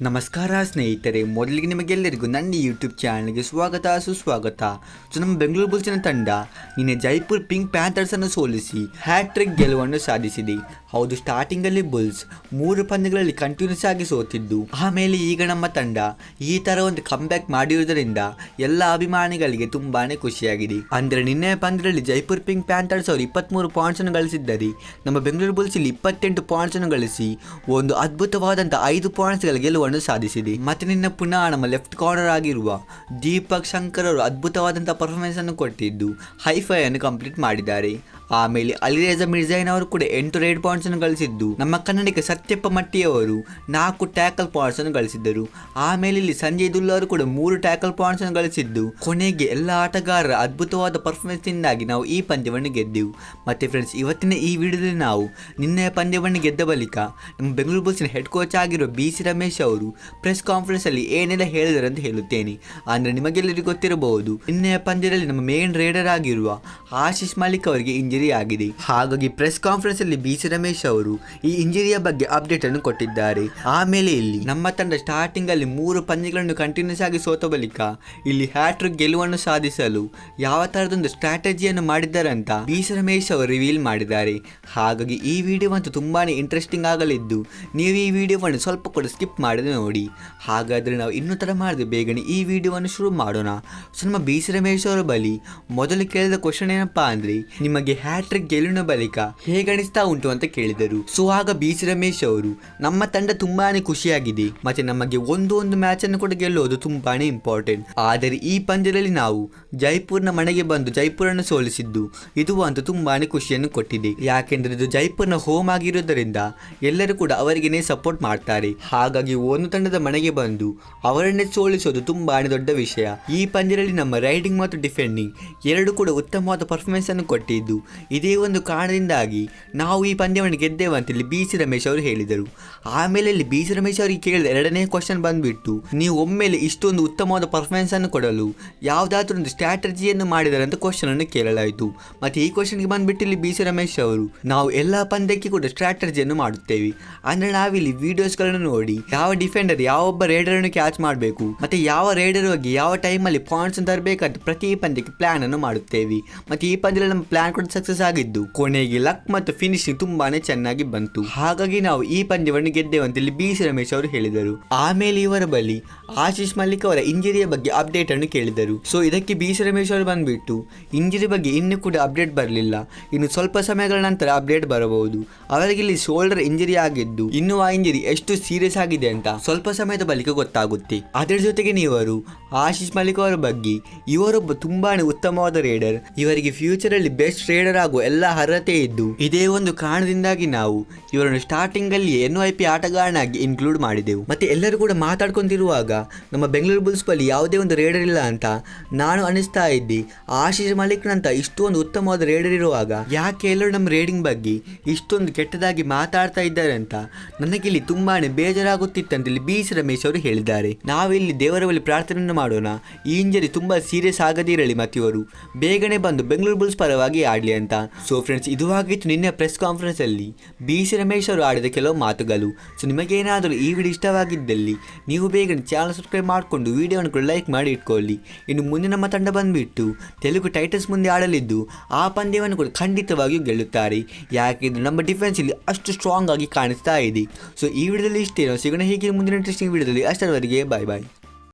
ನಮಸ್ಕಾರ ಸ್ನೇಹಿತರೆ, ಮೊದಲಿಗೆ ನಿಮಗೆಲ್ಲರಿಗೂ ನನ್ನ ಯೂಟ್ಯೂಬ್ ಚಾನಲ್ಗೆ ಸ್ವಾಗತ, ಸುಸ್ವಾಗತ. ಸೊ, ನಮ್ಮ ಬೆಂಗಳೂರು ಬುಲ್ಸಿನ ತಂಡ ನಿನ್ನೆ ಜೈಪುರ್ ಪಿಂಕ್ ಪ್ಯಾಂಥರ್ಸ್ ಅನ್ನು ಸೋಲಿಸಿ ಹ್ಯಾಟ್ರಿಕ್ ಗೆಲುವನ್ನು ಸಾಧಿಸಿದೆ. ಹೌದು ಸ್ಟಾರ್ಟಿಂಗಲ್ಲಿ ಬುಲ್ಸ್ ಮೂರು ಪಂದ್ಯಗಳಲ್ಲಿ ಕಂಟಿನ್ಯೂಸ್ ಆಗಿ ಸೋತಿದ್ದು. ಆಮೇಲೆ ಈಗ ನಮ್ಮ ತಂಡ ಈ ತರ ಒಂದು ಕಂಬ್ಯಾಕ್ ಮಾಡಿರುವುದರಿಂದ ಎಲ್ಲ ಅಭಿಮಾನಿಗಳಿಗೆ ತುಂಬಾನೇ ಖುಷಿಯಾಗಿದೆ. ಅಂದರೆ ನಿನ್ನೆ ಪಂದ್ಯದಲ್ಲಿ ಜೈಪುರ್ ಪಿಂಕ್ ಪ್ಯಾಂಥರ್ಸ್ ಅವರು ಇಪ್ಪತ್ಮೂರು ಪಾಯಿಂಟ್ಸ್ ಅನ್ನು ಗಳಿಸಿದ್ದಾರೆ. ನಮ್ಮ ಬೆಂಗಳೂರು ಬುಲ್ಸ್ ಇಲ್ಲಿ ಇಪ್ಪತ್ತೆಂಟು ಪಾಯಿಂಟ್ಸ್ ಅನ್ನು ಗಳಿಸಿ ಒಂದು ಅದ್ಭುತವಾದಂಥ ಐದು ಪಾಯಿಂಟ್ಸ್ಗಳ ಗೆಲುವನ್ನು ಸಾಧಿಸಿದೆ. ಮತ್ತೆ ನಿನ್ನ ಪುನಃ ನಮ್ಮ ಲೆಫ್ಟ್ ಕಾರ್ನರ್ ಆಗಿರುವ ದೀಪಕ್ ಶಂಕರ್ ಅವರು ಅದ್ಭುತವಾದಂತಹ ಪರ್ಫಾರ್ಮೆನ್ಸ್ ಅನ್ನು ಕೊಟ್ಟಿದ್ದು ಹೈಫೈ ಅನ್ನು ಕಂಪ್ಲೀಟ್ ಮಾಡಿದ್ದಾರೆ. ಆಮೇಲೆ ಅಲಿರೇಜ ಮಿರ್ಜೈನ್ ಅವರು ಕೂಡ ಎಂಟು ರೇಡ್ ಪಾಯಿಂಟ್ಸ್ ಅನ್ನು ಗಳಿಸಿದ್ದು. ನಮ್ಮ ಕನ್ನಡಿಗ ಸತ್ಯಪ್ಪ ಮಟ್ಟಿಯವರು ನಾಲ್ಕು ಟ್ಯಾಕಲ್ ಪಾಯಿಂಟ್ಸ್ ಅನ್ನು ಗಳಿಸಿದ್ದರು. ಆಮೇಲೆ ಇಲ್ಲಿ ಸಂಜಯ್ ದುಲ್ ಅವರು ಕೂಡ ಮೂರು ಟ್ಯಾಕಲ್ ಪಾಯಿಂಟ್ಸ್ ಅನ್ನು ಗಳಿಸಿದ್ದು. ಕೊನೆಗೆ ಎಲ್ಲ ಆಟಗಾರರ ಅದ್ಭುತವಾದ ಪರ್ಫಾರ್ಮೆನ್ಸ್ ಇಂದಾಗಿ ನಾವು ಈ ಪಂದ್ಯವನ್ನು ಗೆದ್ದೆವು. ಮತ್ತೆ ಫ್ರೆಂಡ್ಸ್ ಇವತ್ತಿನ ಈ ವಿಡಿಯೋದಲ್ಲಿ ನಾವು ನಿನ್ನೆಯ ಪಂದ್ಯವನ್ನು ಗೆದ್ದ ಬಳಿಕ ನಮ್ಮ ಬೆಂಗಳೂರು ಬುಲ್ಸ್ನ ಹೆಡ್ ಕೋಚ್ ಆಗಿರುವ ಬಿ ಸಿ ರಮೇಶ್ ಅವರು ಪ್ರೆಸ್ ಕಾನ್ಫರೆನ್ಸ್ ಅಲ್ಲಿ ಏನೆಲ್ಲ ಹೇಳಿದರು ಅಂತ ಹೇಳುತ್ತೇನೆ. ಅಂದ್ರೆ ನಿಮಗೆಲ್ಲರಿಗೂ ಗೊತ್ತಿರಬಹುದು ನಿನ್ನೆಯ ಪಂದ್ಯದಲ್ಲಿ ನಮ್ಮ ಮೇನ್ ರೇಡರ್ ಆಗಿರುವ ಆಶೀಶ್ ಮಾಲಿಕ್ ಅವರಿಗೆ ಇಂಜರಿ ಆಗಿದೆ ಹಾಗಾಗಿ ಪ್ರೆಸ್ ಕಾನ್ಫರೆನ್ಸ್ ಅಲ್ಲಿ ಬಿ. ಸಿ. ರಮೇಶ್ ಅವರು ಈ ಇಂಜುರಿಯ ಬಗ್ಗೆ ಅಪ್ಡೇಟ್ ಅನ್ನು ಕೊಟ್ಟಿದ್ದಾರೆ. ಆಮೇಲೆ ಇಲ್ಲಿ, ನಮ್ಮ ತಂಡ ಸ್ಟಾರ್ಟಿಂಗ್ ಅಲ್ಲಿ ಮೂರು ಪಂದ್ಯಗಳನ್ನು ಕಂಟಿನ್ಯೂಸ್ ಆಗಿ ಸೋತ ಬಳಿಕ ಇಲ್ಲಿ ಹ್ಯಾಟ್ರಿಕ್ ಗೆಲುವನ್ನು ಸಾಧಿಸಲು ಯಾವ ತರದೊಂದು ಸ್ಟ್ರಾಟಜಿಯನ್ನು ಮಾಡಿದ್ದಾರೆ ಅಂತ ಬಿ. ಸಿ. ರಮೇಶ್ ಅವರು ರಿವೀಲ್ ಮಾಡಿದ್ದಾರೆ. ಹಾಗಾಗಿ ಈ ವಿಡಿಯೋ ಅಂತೂ ತುಂಬಾನೇ ಇಂಟ್ರೆಸ್ಟಿಂಗ್ ಆಗಲಿದ್ದು, ನೀವು ಈ ವಿಡಿಯೋವನ್ನು ಸ್ವಲ್ಪ ಕೂಡ ಸ್ಕಿಪ್ ಮಾಡದೆ ನೋಡಿ. ಹಾಗಾದ್ರೆ ನಾವು ಇನ್ನೂ ತರ ಮಾಡಿದ್ರೆ ಬೇಗನೆ ಈ ವಿಡಿಯೋವನ್ನು ಶುರು ಮಾಡೋಣ. ಸೊ, ನಮ್ಮ ಬಿ. ಸಿ. ರಮೇಶ್ ಅವರ ಬಳಿ ಮೊದಲು ಕೇಳಿದ ಕ್ವಶನ್ ಏನಪ್ಪಾ ಅಂದ್ರೆ, ನಿಮಗೆ ಹ್ಯಾಟ್ರಿಕ್ ಗೆಲುವಿನ ಬಳಿಕ ಹೇಗಣಿಸ್ತಾ ಉಂಟು ಅಂತ ಕೇಳಿದರು. ಸೊ ಆಗ ಬಿ ರಮೇಶ್ ಅವರು, ನಮ್ಮ ತಂಡ ತುಂಬಾನೇ ಖುಷಿಯಾಗಿದೆ. ಮತ್ತೆ ನಮಗೆ ಒಂದು ಒಂದು ಮ್ಯಾಚ್ ಅನ್ನು ಕೂಡ ಗೆಲ್ಲೋದು ತುಂಬಾನೇ ಇಂಪಾರ್ಟೆಂಟ್ ಆದರೆ ಈ ಪಂದ್ಯದಲ್ಲಿ ನಾವು ಜೈಪುರ್ನ ಮನೆಗೆ ಬಂದು ಜೈಪುರನ್ನು ಸೋಲಿಸಿದ್ದು, ಇದು ಅಂತೂ ತುಂಬಾನೇ ಖುಷಿಯನ್ನು ಕೊಟ್ಟಿದೆ. ಯಾಕೆಂದ್ರೆ ಇದು ಜೈಪುರ್ನ ಹೋಮ್ ಆಗಿರೋದರಿಂದ ಎಲ್ಲರೂ ಕೂಡ ಅವರಿಗೇನೆ ಸಪೋರ್ಟ್ ಮಾಡ್ತಾರೆ. ಹಾಗಾಗಿ ಒಂದು ತಂಡದ ಮನೆಗೆ ಬಂದು ಅವರನ್ನೇ ಸೋಲಿಸೋದು ತುಂಬಾನೇ ದೊಡ್ಡ ವಿಷಯ. ಈ ಪಂದ್ಯದಲ್ಲಿ ನಮ್ಮ ರೈಡಿಂಗ್ ಮತ್ತು ಡಿಫೆಂಡಿಂಗ್ ಎರಡು ಕೂಡ ಉತ್ತಮವಾದ ಪರ್ಫಾರ್ಮೆನ್ಸ್ ಅನ್ನು ಕೊಟ್ಟಿದ್ದು. ಇದೇ ಒಂದು ಕಾರಣದಿಂದಾಗಿ ನಾವು ಈ ಪಂದ್ಯವನ್ನು ಗೆದ್ದೇವೆ ಅಂತ ಇಲ್ಲಿ ಬಿ ಸಿ ರಮೇಶ್ ಅವರು ಹೇಳಿದರು. ಆಮೇಲೆ ಇಲ್ಲಿ ಬಿ ಸಿ ರಮೇಶ್ ಅವರಿಗೆ ಕೇಳಿದ ಎರಡನೇ ಕ್ವಶನ್ ಬಂದುಬಿಟ್ಟು, ನೀವು ಒಮ್ಮೆಲೆ ಇಷ್ಟೊಂದು ಉತ್ತಮವಾದ ಪರ್ಫಾರ್ಮೆನ್ಸ್ ಅನ್ನು ಕೊಡಲು ಯಾವುದಾದ್ರೂ ಒಂದು ಸ್ಟ್ರಾಟಜಿಯನ್ನು ಮಾಡಿದರೆ ಅಂತ ಕ್ವಶನ್ ಅನ್ನು ಕೇಳಲಾಯಿತು. ಮತ್ತೆ ಈ ಕ್ವಶನ್ಗೆ ಬಂದುಬಿಟ್ಟು ಇಲ್ಲಿ ಬಿ ಸಿ ರಮೇಶ್ ಅವರು, ನಾವು ಎಲ್ಲ ಪಂದ್ಯಕ್ಕೆ ಕೂಡ ಸ್ಟ್ರಾಟಜಿಯನ್ನು ಮಾಡುತ್ತೇವೆ. ಅಂದರೆ ನಾವಿಲ್ಲಿ ವಿಡಿಯೋಸ್ಗಳನ್ನು ನೋಡಿ ಯಾವ ಡಿಫೆಂಡರ್ ಯಾವೊಬ್ಬ ರೇಡರ್ ಅನ್ನು ಕ್ಯಾಚ್ ಮಾಡಬೇಕು, ಮತ್ತೆ ಯಾವ ರೇಡರ್ ಹೋಗಿ ಯಾವ ಟೈಮಲ್ಲಿ ಪಾಯಿಂಟ್ಸ್ ತರಬೇಕಂತ ಪ್ರತಿ ಪಂದ್ಯಕ್ಕೆ ಪ್ಲಾನ್ ಅನ್ನು ಮಾಡುತ್ತೇವೆ. ಮತ್ತೆ ಈ ಪಂದ್ಯದಲ್ಲಿ ನಮ್ಮ ಪ್ಲಾನ್ ಕೂಡ ಸಕ್ಸಸ್ ಆಗಿದ್ದು, ಕೊನೆಗೆ ಲಕ್ ಮತ್ತು ಫಿನಿಶಿಂಗ್ ತುಂಬಾನೇ ಚೆನ್ನಾಗಿ ಬಂತು. ಹಾಗಾಗಿ ನಾವು ಈ ಪಂದ್ಯವನ್ನು ಗೆದ್ದೇವೆ ಅಂತ ಬಿ ಸಿ ರಮೇಶ್ ಅವರು ಹೇಳಿದರು. ಆಮೇಲೆ ಇವರ ಬಳಿ ಆಶೀಶ್ ಮಲ್ಲಿಕ್ ಅವರ ಇಂಜರಿಯ ಬಗ್ಗೆ ಅಪ್ಡೇಟ್ ಅನ್ನು ಕೇಳಿದರು. ಸೊ ಇದಕ್ಕೆ ಬಿ ಸಿ ರಮೇಶ್ ಅವರು ಬಂದ್ಬಿಟ್ಟು ಇಂಜರಿ ಬಗ್ಗೆ ಇನ್ನೂ ಕೂಡ ಅಪ್ಡೇಟ್ ಬರಲಿಲ್ಲ. ಇನ್ನು ಸ್ವಲ್ಪ ಸಮಯಗಳ ನಂತರ ಅಪ್ಡೇಟ್ ಬರಬಹುದು. ಅವರಿಗೆ ಇಲ್ಲಿ ಶೋಲ್ಡರ್ ಇಂಜರಿ ಆಗಿದ್ದು, ಇನ್ನು ಆ ಇಂಜರಿ ಎಷ್ಟು ಸೀರಿಯಸ್ ಆಗಿದೆ ಅಂತ ಸ್ವಲ್ಪ ಸಮಯದ ಬಳಿಕ ಗೊತ್ತಾಗುತ್ತೆ. ಅದರ ಜೊತೆಗೆ ನೀವರು ಆಶೀಶ್ ಮಲಿಕ್ ಅವರ ಬಗ್ಗೆ ಇವರೊಬ್ಬ ತುಂಬಾನೇ ಉತ್ತಮವಾದ ರೇಡರ್ ಇವರಿಗೆ ಫ್ಯೂಚರ್ ಅಲ್ಲಿ ಬೆಸ್ಟ್ ರೇಡರ್ ಆಗುವ ಎಲ್ಲ ಅರ್ಹತೆ ಇದ್ದು, ಇದೇ ಒಂದು ಕಾರಣದಿಂದಾಗಿ ನಾವು ಇವರನ್ನು ಸ್ಟಾರ್ಟಿಂಗ್ ಅಲ್ಲಿ ಎನ್ ಐ ಪಿ ಆಟಗಾರನಾಗಿ ಇನ್ಕ್ಲೂಡ್ ಮಾಡಿದೆವು. ಮತ್ತೆ ಎಲ್ಲರೂ ಕೂಡ ಮಾತಾಡ್ಕೊಂಡಿರುವಾಗ ನಮ್ಮ ಬೆಂಗಳೂರು ಬುಲ್ಸ್ ಬಳಿ ಯಾವುದೇ ಒಂದು ರೇಡರ್ ಇಲ್ಲ ಅಂತ ನಾನು ಅನಿಸ್ತಾ ಇದ್ದೆ. ಆಶೀಶ್ ಮಲಿಕ್ನಂತ ಇಷ್ಟೊಂದು ಉತ್ತಮವಾದ ರೇಡರ್ ಇರುವಾಗ ಯಾಕೆ ಎಲ್ಲರೂ ನಮ್ಮ ರೇಡಿಂಗ್ ಬಗ್ಗೆ ಇಷ್ಟೊಂದು ಕೆಟ್ಟದಾಗಿ ಮಾತಾಡ್ತಾ ಇದ್ದಾರೆ ಅಂತ ನನಗಿಲ್ಲಿ ತುಂಬಾನೇ ಬೇಜಾರಾಗುತ್ತಿತ್ತಂತ ಇಲ್ಲಿ ಬಿ ರಮೇಶ್ ಅವರು ಹೇಳಿದ್ದಾರೆ. ನಾವಿಲ್ಲಿ ದೇವರ ಬಳಿ ಪ್ರಾರ್ಥನೆಯನ್ನು ಮಾಡೋಣ. ಈ ಇಂಜರಿ ತುಂಬ ಸೀರಿಯಸ್ ಆಗದಿರಲಿ, ಮತ್ತಿವರು. ಬೇಗನೆ ಬಂದು ಬೆಂಗಳೂರು ಬುಲ್ಸ್ ಪರವಾಗಿ ಆಡಲಿ ಅಂತ. ಸೊ ಫ್ರೆಂಡ್ಸ್ ಇದು ಆಗಿತ್ತು ನಿನ್ನೆ ಪ್ರೆಸ್ ಕಾನ್ಫರೆನ್ಸ್ ಅಲ್ಲಿ. ಬಿ ಸಿ ರಮೇಶ್ ಅವರು ಆಡಿದ ಕೆಲವು ಮಾತುಗಳು. ಸೊ ನಿಮಗೇನಾದರೂ ಈ ವಿಡಿಯೋ ಇಷ್ಟವಾಗಿದ್ದಲ್ಲಿ, ನೀವು ಬೇಗನೆ ಚಾನಲ್ ಸಬ್ಸ್ಕ್ರೈಬ್ ಮಾಡಿಕೊಂಡು ವಿಡಿಯೋವನ್ನು ಕೂಡ ಲೈಕ್ ಮಾಡಿ ಇಟ್ಕೊಳ್ಳಿ. ಇನ್ನು ಮುಂದೆ ನಮ್ಮ ತಂಡ ಬಂದುಬಿಟ್ಟು ತೆಲುಗು ಟೈಟಲ್ಸ್ ಮುಂದೆ ಆಡಲಿದ್ದು, ಆ ಪಂದ್ಯವನ್ನು ಕೂಡ ಖಂಡಿತವಾಗಿಯೂ ಗೆಲ್ಲುತ್ತಾರೆ. ಯಾಕೆಂದರೆ ನಮ್ಮ ಡಿಫೆನ್ಸ್ ಇಲ್ಲಿ ಅಷ್ಟು ಸ್ಟ್ರಾಂಗ್ ಆಗಿ ಕಾಣಿಸ್ತಾ ಇದೆ. ಸೊ ಈ ವಿಡಿಯೋದಲ್ಲಿ ಇಷ್ಟೇನೋ. ಸಿಗೋಣ ಹೀಗೆ ಮುಂದಿನ ಇಂಟ್ರೆಸ್ಟಿಂಗ್ ವಿಡಿಯೋದಲ್ಲಿ ಅಷ್ಟರವರೆಗೆ ಬಾಯ್ ಬಾಯ್